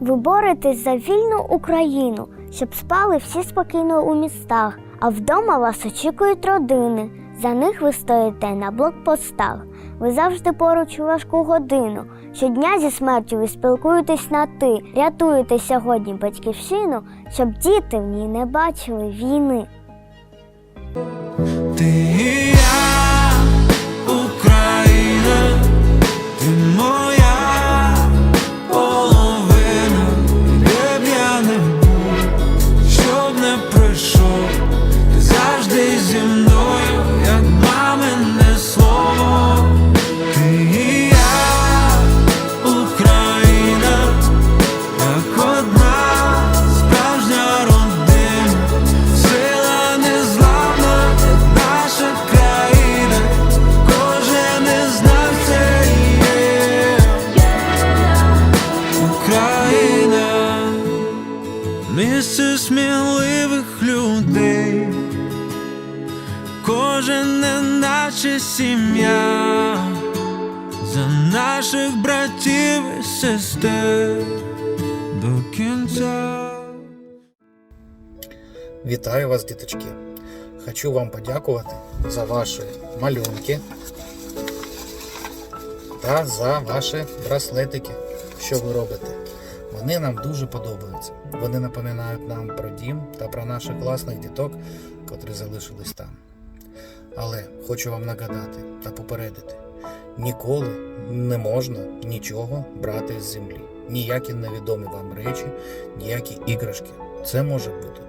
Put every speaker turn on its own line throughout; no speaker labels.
Ви боретесь за вільну Україну, щоб спали всі спокійно у містах, а вдома вас очікують родини. За них ви стоїте на блокпостах. Ви завжди поруч у важку годину. Щодня зі смертю ви спілкуєтесь на ти, рятуєте сьогодні батьківщину, щоб діти в ній не бачили війни.
Ти місце сміливих людей, кожен не наче сім'я за наших братів і сестер до кінця.
Вітаю вас, діточки! Хочу вам подякувати за ваші малюнки та за ваші браслетики, що ви робите. Вони нам дуже подобаються. Вони напоминають нам про дім та про наших класних діток, котрі залишились там. Але хочу вам нагадати та попередити: ніколи не можна нічого брати з землі. Ніякі невідомі вам речі, ніякі іграшки. Це може бути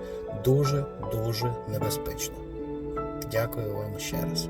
дуже дуже небезпечно. Дякую вам ще раз.